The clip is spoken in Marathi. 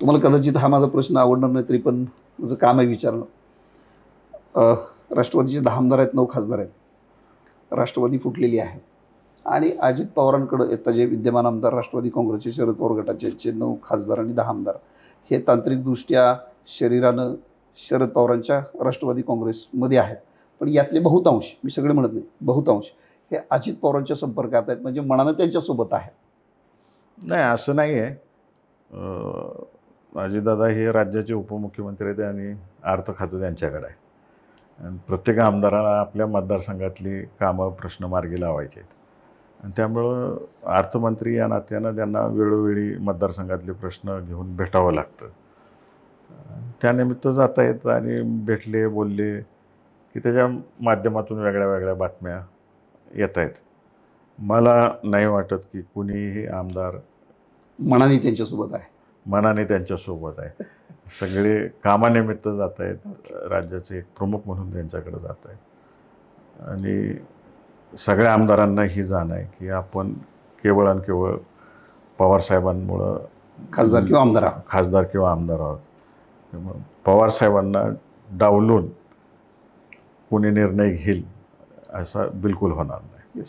तुम्हाला कदाचित हा माझा प्रश्न आवडणार नाही तरी पण माझं काम आहे विचारणं. राष्ट्रवादीचे दहा आमदार आहेत नऊ खासदार आहेत. राष्ट्रवादी फुटलेली आहे. आणि अजित पवारांकडं येतं जे विद्यमान आमदार राष्ट्रवादी काँग्रेसचे शरद पवार गटाचे नऊ खासदार आणि दहा आमदार. हे तांत्रिकदृष्ट्या शरीरानं शरद पवारांच्या राष्ट्रवादी काँग्रेसमध्ये आहेत. पण यातले बहुतांश मी सगळे म्हणत नाही बहुतांश हे अजित पवारांच्या संपर्कात आहेत म्हणजे मनानं त्यांच्यासोबत आहे नाही असं नाही आहे अजितदादा हे राज्याचे उपमुख्यमंत्री आहेत आणि अर्थ खातं त्यांच्याकडे आहे. आणि प्रत्येक आमदाराला आपल्या मतदारसंघातली कामं प्रश्न मार्गी लावायचे आहेत. आणि त्यामुळं अर्थमंत्री या नात्यानं त्यांना वेळोवेळी मतदारसंघातले प्रश्न घेऊन भेटावं लागतं. त्यानिमित्त जाता येत आणि भेटले बोलले की त्याच्या माध्यमातून वेगळ्या वेगळ्या बातम्या येत आहेत. मला नाही वाटत की कुणीही आमदार मनाने त्यांच्यासोबत आहे. मनाने त्यांच्यासोबत आहे. सगळे कामानिमित्त जात आहेत. राज्याचे एक प्रमुख म्हणून त्यांच्याकडे जात आहेत. आणि सगळ्या आमदारांना ही जाण आहे की आपण केवळ आणि केवळ पवारसाहेबांमुळं खासदार किंवा आमदार आहात. खासदार किंवा आमदार आहोत. त्यामुळं पवारसाहेबांना डावलून कोणी निर्णय घेईल असा बिलकुल होणार नाही.